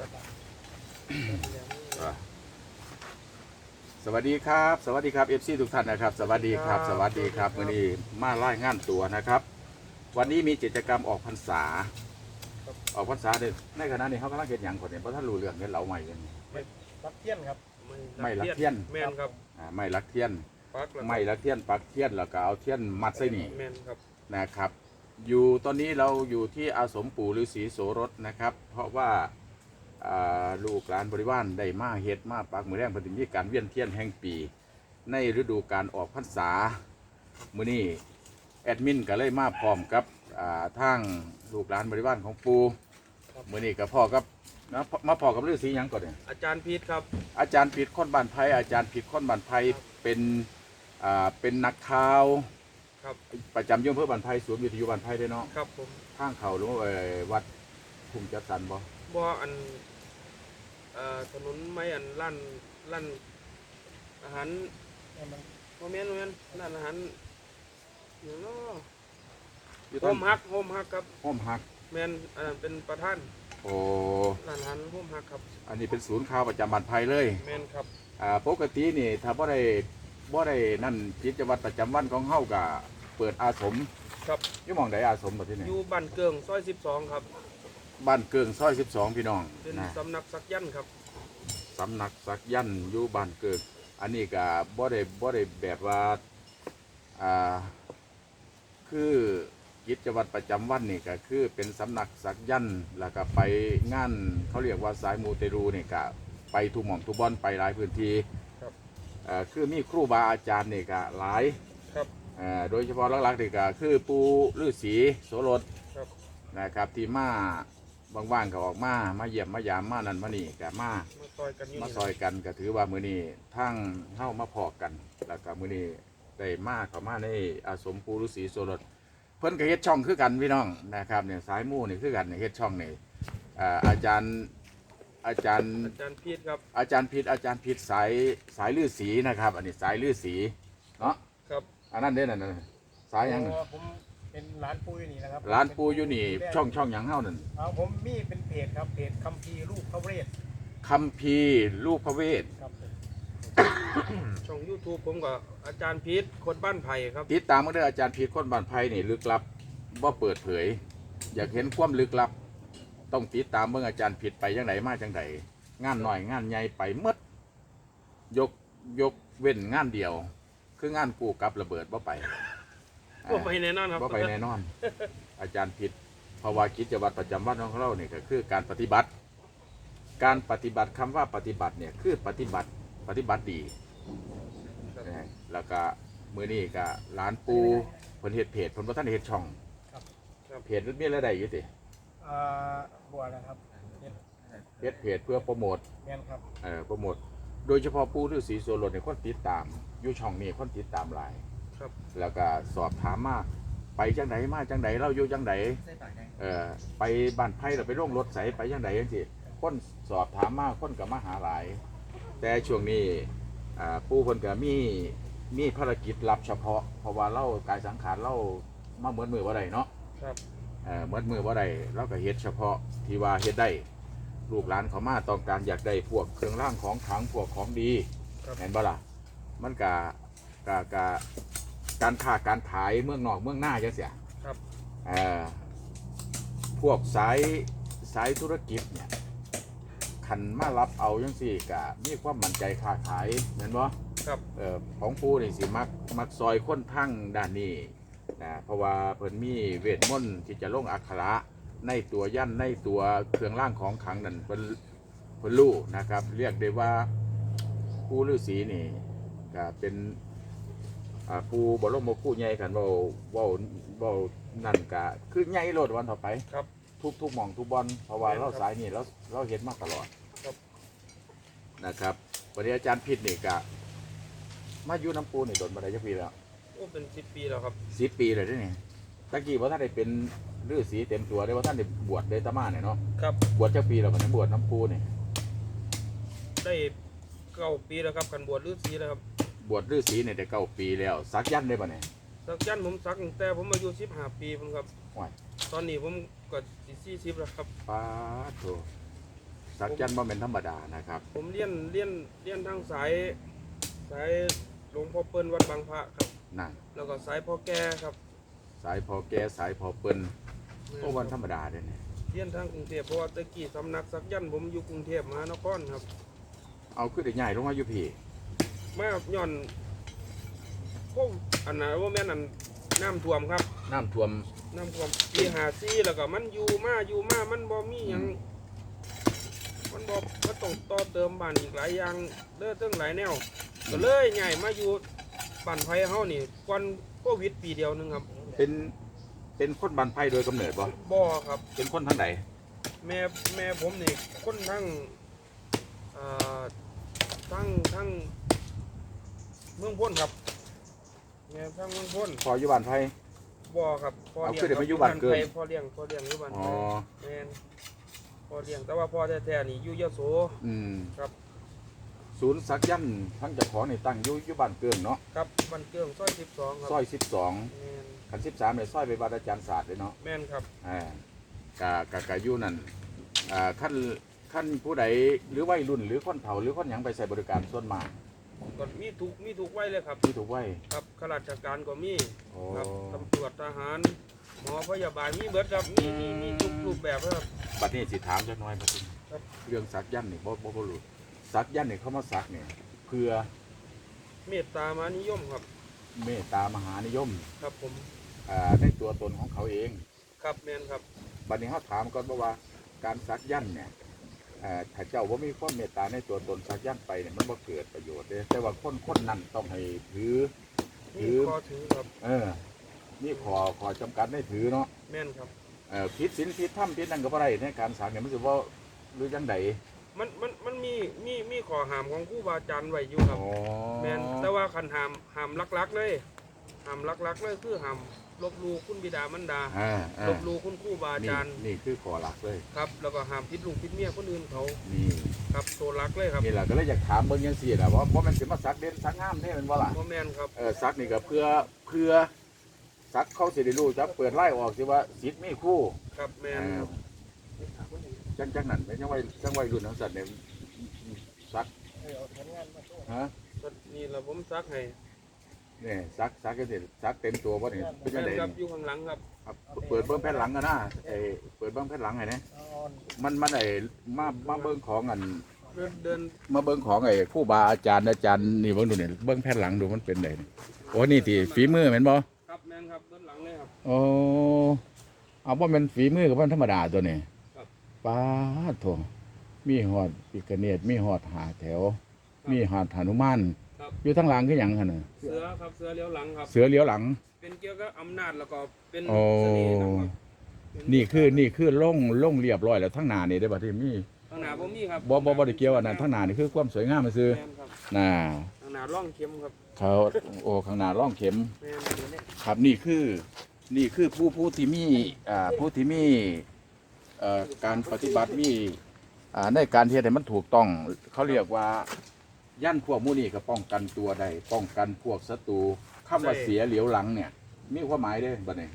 อะสวัสดีครับ สวัสดีครับเอฟซีทุกท่านนะครับ สวัสดีครับ สวัสดีครับวันนี้มาไล่งานตัวนะครับ วันนี้มีกิจกรรมออกพรรษา ออกพรรษาเนี่ยในขณะนี้เขากำลังเก็บหยังคนเนี่ยเพราะท่านรู้เรื่องเนี่ยเราใหม่กันรับเที่ยนครับไม่รักเทียนแม่นครับอ่าไม่รักเทียนปักแล้วไม่รักเทียนปักเทียนแล้วก็เอาเทียนมัดใส่นี่แม่นครับนะครับ อยู่ตอนนี้เราอยู่ที่อาสมปู่ฤาษีโสรสนะครับ เพราะว่าอ่า ลูกหลานบริวารได้มาเฮ็ดมาปักมือแรงปฏิมีการเวียนเทียนแห่งปี ในฤดูการออกพรรษามื้อนี้แอดมินก็เลยมาพร้อมกับอ่าทางลูกหลานบริวารของปู่มื้อนี้ก็พ่อกับนะมาพ่อกับฤาษีหยังก่อนเนี่ยอาจารย์พีทครับ อาจารย์ผิดค้นบันไพอาจารย์ผิดค้นบันไพเป็นอ่าเป็นนักข่าวครับประจำอยุ่อำเพื่อบันไพสวนย์วิทยุบันไพได้เนาะครับผมข้างเขาหรือว่าเอ่อวัดภูมิจัดสรรบ่บ่อันเอ่อ ถนนไม้อันลั่นลั่นอาหารเนี่ยมันบ่แม่นบ่แม่นร้านอาหารอยู่เนาะอยู่โฮต้นมฮักโฮมฮักครับโฮมฮัก แม่นอันนั้นเป็นประธานโอ้ ร้านอาหารโฮมฮักครับอันนี้เป็นศูนย์ข่าวประจำบันไพเลย แม่นครับอ่า ปกตินี่ถ้าบ่ได้บ่ได้นั่นกิจวัตรประจำวันของเฮาก็เปิดอาสมครับอยู่หม่องใดอาสมบ่ที่นี่อยู่บ้านเกิงซอย12ครับ บ้านเกิงซอย12 พี่น้องเป็นนะสำนักสักยันต์ครับ สำนักสักยันต์อยู่บ้านเกิดอันนี้ก็บ่ได้บ่ได้แบบว่าอ่าคือกิจวัตรประจำวันนี่ก็คือเป็นสำนักสักยันต์แล้วก็ไปงานเขาเรียกว่าสายมูเตรูนี่ก็ไปทุกหม่อมทุกบอนไปหลายพื้นที่ครับ เอ่อคือมีครูบาอาจารย์นี่ก็หลาย ครับ เอ่อโดยเฉพาะหลักๆนี่ก็คือปูฤาษีโสรถครับ นะครับที่มา ว่างๆก็ออกมา มาเยี่ยมมายามมานั่นมานี่ก็มา มาซอยกันอยู่มานี่ซอยกันก็ถือว่ามื้อนี้ทั้งเฮามาพอกัน แล้วก็มื้อนี้ได้มาเข้ามาในอาสมปู่ฤาษีโสรถเพิ่นก็เฮ็ดช่องคือกันพี่น้องนะครับเนี่ยสายหมู่นี่คือกันเนี่ยเฮ็ดช่องนี่อ่าอาจารย์อาจารย์อาจารย์พีทครับอาจารย์พิษอาจารย์พิษสายสายลือสีนะครับ อันนี้สายลือสีเนาะครับอันนั้นเด้นั่นน่ะสายหยังน่ะ อ๋อผม เป็นร้านปูอยู่นี่นะครับร้านปูอยู่นี่ ช่องช่องหยังเฮานั่นเอาผมมีเป็นเพจครับเพจคัมภีร์รูปพระเวทคัมภีร์ลูกพระเวทครับผมช่อง YouTube ผมก็อาจารย์พีทคนบ้านไผ่ครับติดตามมาเด้ออาจารย์พิษคนบ้านไผ่นี่ลึกลับบ่เปิดเผย อยากเห็นความลึกลับ ต้องติดตามเบิ่งอาจารย์ผิดไปจังไดมาจังไดงานหน่อยงานใหญ่ไปหมดยกยกเว้นงานเดียว คืองานกู้กับระเบิดบ่ไป บ่ไปแน่นอนครับ บ่ไปแน่นอน อาจารย์ผิดเพราะว่ากิจวัตรประจำวันของเราเนี่ยก็คือการปฏิบัติ การปฏิบัติคำว่าปฏิบัติเนี่ยคือปฏิบัติปฏิบัติดีนะแล้วก็มือนี้ก็ร้านปูเพิ่นเฮ็ดเพจเพิ่นบ่ทันได้เฮ็ดช่องครับ เพจมันมีอะไรได้อยู่ติอ่าบัวนะครับเฮ็ดเฮ็ดเพจเพื่อโปรโมทแม่นครับ เอ่อโปรโมทโดยเฉพาะปูฤาษีโซโลเนี่ยคนติดตาม อยู่ช่องนี้คนติดตามหลาย ครับ แล้วก็สอบถามมาไปจังไดมาจังไดเราอยู่จังไดเอ่อไปบ้านไผ่เราไปร่วงรถใสไปจังไดจังซี่คนสอบถามมาคนก็มาหาหลาย แต่ช่วงนี้อ่าปู่เพิ่นก็มีมีภารกิจรับเฉพาะ เพราะว่าเรากายสังขารเรามาเหมือนมือบ่ได้เนาะครับเอ่อเหมือนมือบ่ได้เราก็เฮ็ดเฉพาะที่ว่าเฮ็ดได้ลูกหลานเขามาต้องการอยากได้พวกเครื่องร่างของขลังพวกของดีครับเห็นบ่ล่ะมันกะกะกะ การค้าการขายเมืองนอกเมืองหน้าจังเสียครับเอ่อพวกสายสายธุรกิจเนี่ยคันมารับเอาจังสี่กะมีความมั่นใจค้าขายเห็นบ่ครับเอ่อของปูนี่สิมักมักซอยคนทั้งด้านนี้นะเพราะว่าเพิ่นมีเวทมนต์ที่จะลงอักขระในตัวยันในตัวเครื่องร่างของขลังนั่นเพิ่นเพิ่นรู้นะครับ เรียกได้ว่าปูฤาษีนี่ก็เป็น อ่าปูบรมครูใหญ่กันเว้าเว้าเว้านั่นก็คือใหญ่โลดวันต่อไปครับทุกทุกหม่องทุกบอลเพราะว่าแม่นครัเราบสายนี่เราเราเห็นมาตลอดครับ นะครับวันนี้อาจารย์พิษนี่กะ มาอยู่น้ำปูนี่โดนมาได้จักปีแล้วโอ้เป็นสิบปีแล้วครับ สิบปีเลยเด้อนี่ตะกี้ว่าท่านได้เป็นฤาษีเต็มตัวได้ว่าท่านได้บวชได้ตะมาเนี่ยเนาะครับ บวชจักปีแล้วมันบวชน้ำปูนี่ได้เก้าปีแล้วครับกันบวชฤาษีแล้วครับ บวชฤาษีเนี่ยได้เก้าปีแล้ว สักยันต์ได้ปะเนี่ย สักยันต์ผมสักตั้งแต่ผมอายุสิบห้าปีผมครับ ว้าย ตอนนี้ผมก็สี่สิบแล้วครับป้าดโถสักยันต์บ่เป็นธรรมดานะครับ ผมเรียนเรียนเรียนทางสายสายหลวงพ่อเปิ้ลวัดบางพระครับ นั่น แล้วก็สายพ่อแก่ครับสายพอแก่สายพอเปิ้นก็วันธรรมดาเด้เนี่ย เรียนทางกรุงเทพเพราะว่าตะกี้สำนักสักยันต์ผมอยู่กรุงเทพมหานครครับ เอาขึ้นได้ใหญ่ลงมาอยู่พี่ มาย้อนพวกอันนั้นว่าแม่นอันน้ำท่วมครับ น้ำท่วม น้ำท่วมปีหาซีแล้วก็มันอยู่มาอยู่มามันบ่มีหยังอืม มันบ่ก็ต้องต่อเติมบ้านอีกหลายอย่างเด้อเตั้งหลายแนวก็เลยใหญ่มาอยู่บ้านไผเฮานี่ก่อนโควิดปีเดียวหนึงครับเป็นเป็นคนบันไพโดยกำเนิดบ่บ่ครับ เป็นคนทางไหนแม่แม่ผมนี่คนทั้งเอ่อทั้งทั้ง เมืองพ้นครับแม่ทั้งเมืองพ้นพออยู่บ้านไพบ่ครับพ่อเอาเลี้ยงคือเดี๋ยวมาอยู่บ้านเกิดไผพ่อเลี้ยงพ่อเลี้ยงอยู่บ้านอ๋ไผอแม่นพ่อเลี้ยงแต่ว่าพ่อแท้ๆนี่อยู่ยโส อืมครับ ศูนย์สักยันต์ทั้งเจ้าของนี่ตั้งอยู่อยู่บ้านเกิงเนาะครับบ้านเกืองซอย12ครับซอยสิบสองแม่นขันสิบสามเนี่ยซอยไปบ้านอาจารย์ศาสตร์เลยเนาะ แม่นครับ อ่ากะกะกะอยู่นั่นอ่าขั้นขั้นผู้ใดหรือวัยรุ่นหรือคนเฒ่าหรือคนหยังไปใส่บริการส่วนมาก ก็มีทุกมีทุกไว้เลยครับ ที่ถูกไว้ ครับข้าราชการก็มีโอ้ ครับตำรวจทหารหมอพยาบาลมีเบิดครับมีมีมีทุกรูปแบบเลยครับ บัดนี้สิถามจักหน่อยบัดนี้ครับ เรื่องสักยันต์นี่บ่บ่บ่รู้สักยันต์นี่เขามาสักเนี่ยเพื่อเมตตามานิยมครับ เมตตามหานิยมครับผมอ่าในตัวตนของเขาเอง ครับแมนครับ บัดนี้เขาถามก่อนว่าว่าการสักยันต์เนี่ยเอ่อ ถ้าเจ้าว่ามีความเมตตาในตัวตนสักยันต์ไปเนี่ยมันบ่เกิดประโยชน์เด้แต่ว่าคนคนนั้นต้องให้ถือ ถืมีอข้อถือครับเออนี่ขอขอจำกัดให้ถือเนาะแม่นครับ เอ่อผิดศีลผิดธรรมผิดนั่นก็บ่ได้ในการสักเนี่ยมันสิว่าหรือจังไดมันมันมันมีมีมีข้อห้ามของครูบาอาจารย์ไว้อยู่ครับ อ๋อแมนแต่ว่าคันห้ามห้ามลักๆเลยห้ามลักๆเลยคือห้าม ลบหลู่คุณบิดามารดา อ่าอ่าลบหลู่คุณครูบาอานี่จารย์นี่คือขอหลักเลย ครับ แล้วก็ห้ามพิดลุงพิดเมียคนอื่นเขานี่ครับตัวรักเลยครับนี่แหละก็เลยอยากถามเบิ่งจังซี่น่ะว่าบ่แม่นสิมาสักเด่นสักงามเด้แมันบ่ล่ะพ่อแม่นครับ เออสักนี่ก็เพื่อเพื่อสักเขาสิได้รู้จักเปิดไล่ออกสิว่าสิทธิ์มีคู่ครับแม่นเอคอรับจังจังนั้นเป็นจังไว้จังไว้รุ่นของสัตว์เนี่ยสักฮะนี่ละผมซักให้ นี่สักสักก็สิสักเต็มตัวบ่นี่เป็นจัแม่งนได๋ครับอยู่ข้างหลังครับครับเปิดเบิ่งแผ่นหลังกันนะไอ้เปิดเบิ่งแผ่นหลังให้นะมันมันไอ้มามาเบิ่งของอันเดินเดินมาเบิ่งของไอ้ครูบาอาจารย์อาจารย์นี่เบิ่งดูนี่เบิ่งแผ่นหลังดูมันเป็นไดนี่โอ้นี่ที่ฝีมือแม่นบ่ครับแม่นครับเดินหลังเลยครับโอ้เอาบ่แม่นฝีมือกับมันธรรมดาตัวนี้ครับป้าดโถมีหอดปิกเนตมีหอดหาแถว มีหอดหนุมาน ครับ อยู่ทั้งหลังคือหยังหั่นน่ะเสือครับเสือเลี้ยวหลังครับ เสือเลี้ยวหลัง เป็นเกี่ยวกับอำนาจแล้วก็เป็นโอ้เสน่ห์นะครับเป็นี่คือนี่คือล่งล่งเรียบร้อยแล้วทั้งหน้านี่ได้อบัดนี้มีข้างหน้าผมมีครับบ่บ่บ่ได้เกี่ยวอันนั้นทั้งหน้านี่คือความสวยงามซื่อแม่นครับน่ะข้างหน้าร่องเข็มครับเขาโอ้ข้างหน้าร่องเข็ม แม่นเดี๋ยวนี้ครับนี่คือนี่คือผู้ผู้ที่มีอ่าผู้ที่มีเอ่อการปฏิบัติมีอ่าในการเฮ็ดให้มันถูกต้อง เขาเรียกว่า ย่านพวกหมู่นี้ก็ป้องกันตัวได้ป้องกันพวกศัตรูคำว่าเสียเหลียวหลังเนี่ย มีความหมายเด้บัดนี้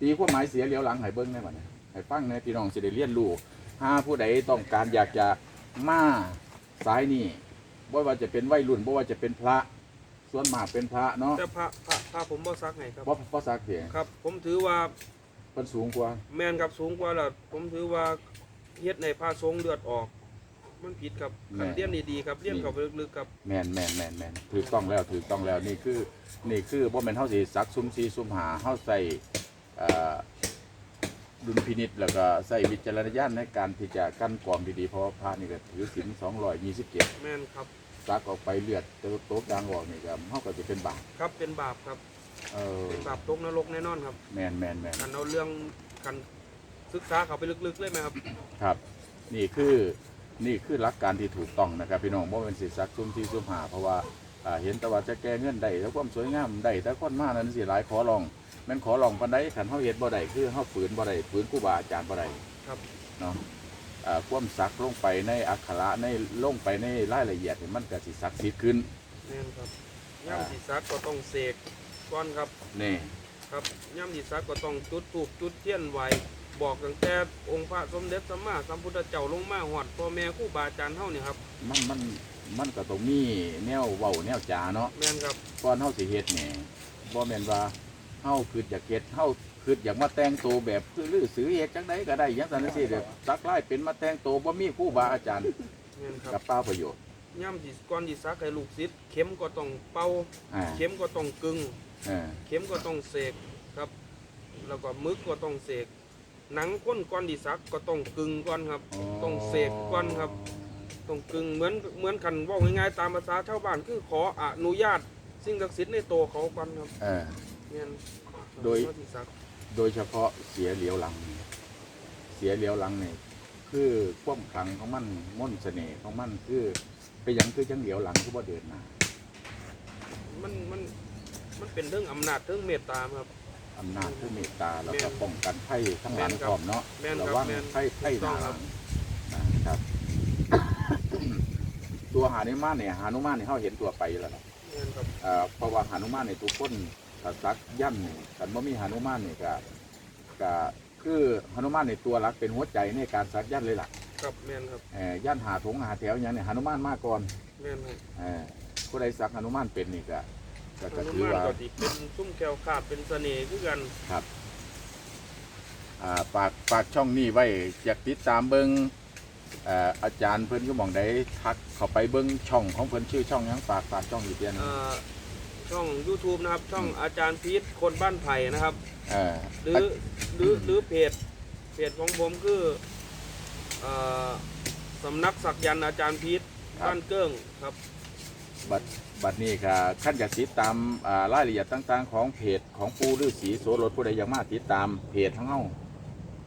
ตีความหมายเสียเหลียวหลังให้เบิ่งได้บัดนี้ให้ฟังในพี่น้องสิได้เรียนรู้ถ้าผู้ใดต้องการอยากจะมาสายนี้บ่ว่าจะเป็นวัยรุ่นบ่ว่าจะเป็นพระ ส่วนมากเป็นพระเนาะแต่พระพระพระผมบ่ซักให้ครับบ่บ่ซักเสียครับ ผมถือว่าเพิ่นสูงกว่า แม่นครับสูงกว่าแล้วผมถือว่าเฮ็ดในพระสงฆ์เลือดออก มันผิดครับคันเรียนดีๆครับเรียนเข้าไปลึกๆครับแม่นแม่นแม่นแม่นถูกต้องแล้วถูกต้องแล้วนี่คือนี่คือบ่แม่นเฮาสิซักซุ่มซีซุ่มหาเฮาใส่เอ่อดุลพินิษแล้วก็ใส่วิจารณญาณในการที่จะกั้นกรองดีๆเพราะว่าพระนี่ก็ถือศีล227แม่นครับซักออกไปเลือดตโตกดังออกนี่ก็เฮาก็จะเป็นบาปครับเป็นบาปครับเออเป็นบาปตกนรกแน่นอนครับแม่นแม่นแม่นกันเอาเรื่องกันศึกษาเข้าไปลึกๆเลยไหมครับ ครับนี่คือ นี่คือหลักการที่ถูกต้องนะครับพี่น้องบ่เป็นสิซักซุ่มที่ซุ่มหาเพราะว่าอ่าเห็นแต่ว่าจะแก้เงินได้แล้วความสวยงามได้แต่คนมานั้นสิหลายขอลองแม่นขอลองปานใดคันเฮาเฮ็ดบ่ได้คือเฮาฝืนบ่ได้ฝืนครูบาอาจารย์บ่ได้ครับเนาะอ่าความซักลงไปในอักขระในลงไปในรายละเอียดนี่มันก็สิศักดิ์สิทธิ์ขึ้นแม่นครับย่ำสีซักก็ต้องเสกก้อนครับนี่ครับย่ำสีซักก็ต้องจุดถูกจุดเทียนไว้ บอกตั้งแต่องค์พระสมเด็จสัมมาสัมพุทธเจ้าลงมาหอดพ่อแม่ครูบาอาจารย์เฮานี่ครับมันมันมันก็ต้องมีแนวเว้าแนวจาเนาะแม่นครับก่อนเฮาสิเฮ็ดนี่บ่แม่นว่าเฮาคืออยากเฮ็ดเฮาคืออยากมาแต่งตัวแบบคือลือสือเฮ็ดจังไดก็ได้อยังซั่นจังซี่เด้อสักลายเป็นมาแต่งตัวบ่มีครูบาอาจารย์แม่นคกัรับบเปล่าประโยชน์ ย่ำสิก่อนสิซักให้ลูกศิษย์เข็มก็ต้องเป่าอ่า เข็มก็ต้องกึงเออเข็มก็ต้องเสกครับ แล้วก็มึกก็ต้องเสก หนังก้นก้อนดิซักก็ต้องกึงก่อนครับ ต้องเสกก่อนครับ ต้องกึงเหมือนเหมือนกันเว่าง่ายๆตามภาษาชาวบ้านคือขออนุญาต สิ่งศักดิ์สิทธิ์ในตัวเขาก่อนครับเออเงี้ยโดยก้อนดิซักโดยเฉพาะเสียเหลียวหลังเสียเหลียวหลังนี่คือความขลังของมันมนต์เสน่ห์ของมันคือเป็นหยังคือจังเหลียวหลังคือบ่เดินหน้ามันมันมันเป็นเรื่องอำนาจเรื่องเมตตาครับ อำนาจคือเมตตาแล้วก็แม่นป้องกันไพ่ทั้งหลังแม่นคพรับร้อมเนาะแม่นครับระวังแม่น ไพ่ไพ่หถูน้ากหต้องครัลับงนะครับ ตัวหานุมานเนี่ยหานุมานเนี่ยเขาเห็นตัวไปแล้วเนาะเงี้ยครับเอ่อเพราะว่าหานุมานในยทุกคนถ้าซักยันนี่กันว่ามีหานุมานเนี่ยก็ก็คือหานุมานในตัวหลักเป็นหัวใจในการซักยันเลยล่ะครับแม่นครับเอ่อย่านหาถงหาแถวอย่างเนี่ยหานุมานมาก่อน แม่นครับเอ่อผู้ใดซักหานุมานเป็นนี่ก็ ก็ก็อนุถือมานว่า ก็สิเป็นซุ้มแก้วขาดเป็นเสน่ห์คือกัน ครับอ่าฝากฝากช่องนี้ไว้อยากติดตามเบิงเอ่ออาจารย์เพิ่นก็มองได้ทักเข้าไปเบิงช่องของเพิ่นชื่อช่องหยังฝากฝากช่องอีกเดือนหนึ่งเอ่อช่อง YouTube นะครับ ช่องอาจารย์พีทคนบ้านไผ่นะครับ เออหรือหรือหรือเพจเพจของผมคือเอ่อสำนักศักยันต์อาจารย์พีทบ้านเกิ้งครับ บัดบัดนี้ก็ขั้นอยากติดตามอ่ารายละเอียดต่างๆ ของเพจของปูฤาษีโสรถผู้ใดอยากมาติดตามเพจทั้งเฮา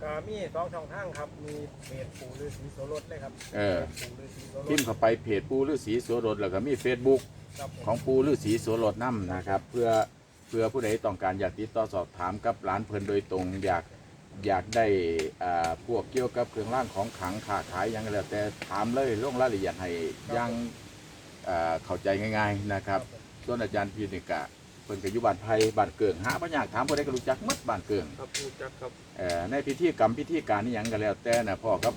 ก็มีสองช่องทางครับ มีเพจปู่ฤาษีโสรถเลยครับเออปู่ฤาษีโสรพิมถพ์เข้าไปเพจปูฤาษีโสรถแล้วก็มี Facebook ครับผม ของปูฤาษีโสรถน้ำนะครับ เพื่อเพื่อผู้ใดต้องการอยากติดต่อสอบถามกับร้านเพลินโดยตรง อยากอยากได้อ่าพวกเกี่ยวกับเครื่องร่างของขลังขาขายหยังก็แล้วแต่ถามเลยลงรายละเอียดให้อยัง อ่าเข้าใจง่ายๆนะครับ ส่วนอาจารย์พีนิกะเพิ่นก็อยู่บ้านไผ่บ้านเกิงหาปัญญากถามผู้ใดก็รู้จักหมดบ้านเกิงครับรู้จักครับเอ่อในพิธีกรรมพิธีการนี่ยังก็แล้วแต่นะพ่อกับ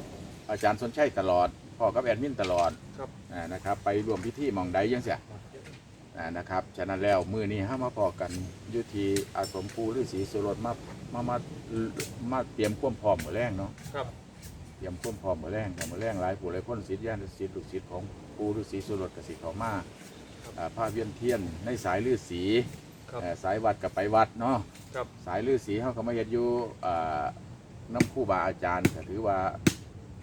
อาจารย์สนชัยตลอดพ่อกับแอดมินตลอดครับอ่านะครับ ไปรวมพิธีหมองใดยังเสียอ่านะครับฉะนั้นแล้วมือนี้ห้ามาพอกันอยุทีอาสมปูฤาษีสุรสมามามามาเตรียมความพร้อมมือแรงเนาะครับ เตรียมความพร้อมมือแรงแต่มือแรงหลายผู้หลายคนศิษย์ญาณศิษย์ลูกศิษย์ของปูฤาษีสุรสกสิเขามาอ่าผ้าเวียนเทียนในสายฤาษีครับเอ่อสายวัดกับไปวัดเนาะครับสายลือสีเขาก็มาเฮ็ดอยู่อ่าน้ำคู่บาอาจารย์ก็ถือว่า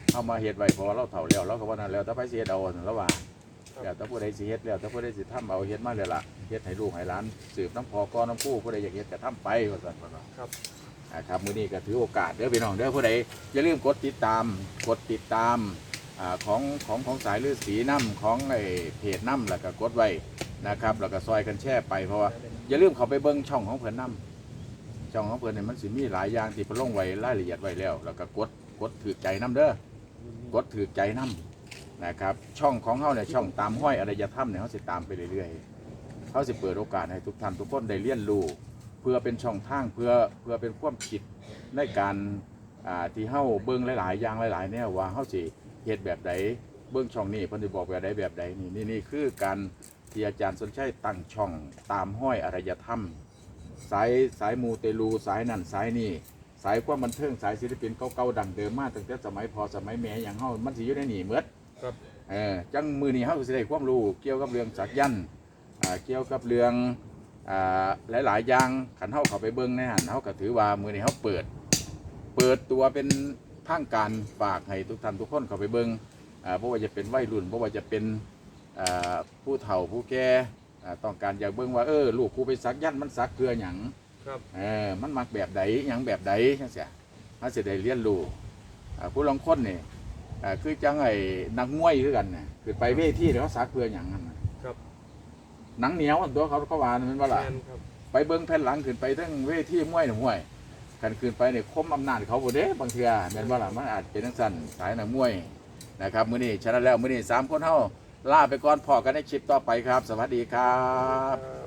เข้ามาเฮ็ดไว้เพอเราเฒ่าแล้วเราก็ว่านั้นแล้วแต่ไปสิเฮ็ดเอาแล้วว่าครับแล้วแต่ผู้ใดสิเฮ็ดแล้วแต่ผู้ใดสิทำเอาเฮ็ดมาเลยล่ะเฮ็ดให้ลูกให้หลานสืบน้ำพอก้อนน้ำคู่ผู้ใดอยากเฮ็ดก็ทำไปว่าซั่นว่าเนาะครับ อ่าครับมื้อนี้ก็ถือโอกาสเด้อพี่น้องเด้อผู้ใดอย่าลืมกดติดตามกดติดตามอของของของสายลือสีน้ำของไอ้เพจน้ำแล้วก็กดไว้นะครับแล้วก็ซอยกันแชร์ไปเพราะว่าอย่าลืมเขาไปเบิ้งช่องของเพิ่อนนํช่องของเพิ่นเนี่ยมันสิมีหลายอย่างที่พิ่นลงไว้รายละเอียดไว้แล้ว แล้วก็กดกดถือใจนํเด้อกดถือใจนํนะครับช่องของเฮาเนี่ยช่องตามห้อยอารยธรรมเนี่ยเฮาสิตามไปเรื่อยๆเขาสิเปิดโอกาสให้ทุกท่านทุกคนได้เรียนรู้ พื่อเป็นช่องทางเพื่อเพื่อเป็นความคิดในการอ่าที่เฮาเบิ่งหลายๆอย่างหลายๆแนวว่าเฮาสิเฮ็ดแบบใดเบิ่งช่องนี้เพิ่นสิบอกแบบใดแบบใดนี่นี่นี่คือการที่อาจารย์สนชัยตั้งช่องตามห้อยอารยธรรม สายสายมูเตลูสายนั่นสายนี่สายความบันเทิงสายศิลปินเก่าๆดังเดิมมาตั้งแต่สมัยพอสมัยแม่อย่างเฮามันสิอยู่ในนี่เมดครับ เออจังมือนี้เฮาก็สิได้ความรู้เกี่ยวกับเรื่องสักยันต์อ่าเกี่ยวกับเรื่องอ่า หลายๆอย่างขันเฮาเข้าไปเบิ่งในหันเฮาก็ถือว่ามือนี้เฮาเปิด เปิดตัวเป็นทางการฝากให้ทุกท่านทุกคนเข้าไปเบิ่งอ่าเพราะว่าจะเป็นวัยรุ่นเพราะว่าจะเป็นอ่าผู้เฒ่าผู้แก่อ่าต้องการอยากเบิ่งว่าเออลูกครูไปสักยันต์มันสักเพื่อหยังครับเออมันมักแบบใดหยังแบบใดจังซี่มันสิได้เรียนรู้อ่าผู้ลางคนนี่อ่าคือจังไอ้นักมวยคือกันน่ะคือไปเวทีแล้วเขาสักเพื่อหยังนั่นน่ะครับ หนังเหนียวอันตัวเขาเขาว่านั่นแม่นว่าล่ะแม่นครับไปเบิ่งแผ่นหลังขึ้นไปทั้งเวทีมวยน่ะมวยกันขึ้นไปเนี่ยคมอำนาจเขาบ่เด้บางเทื่อแม่นว่าล่ะมันอาจเป็นจังซั่นสายนักมวยนะครับมื้อนี้ฉะนั้นแล้วมื้อนี้สามคนเฮาลาไปก่อนพอกันในคลิปต่อไปครับ สวัสดีครับครับ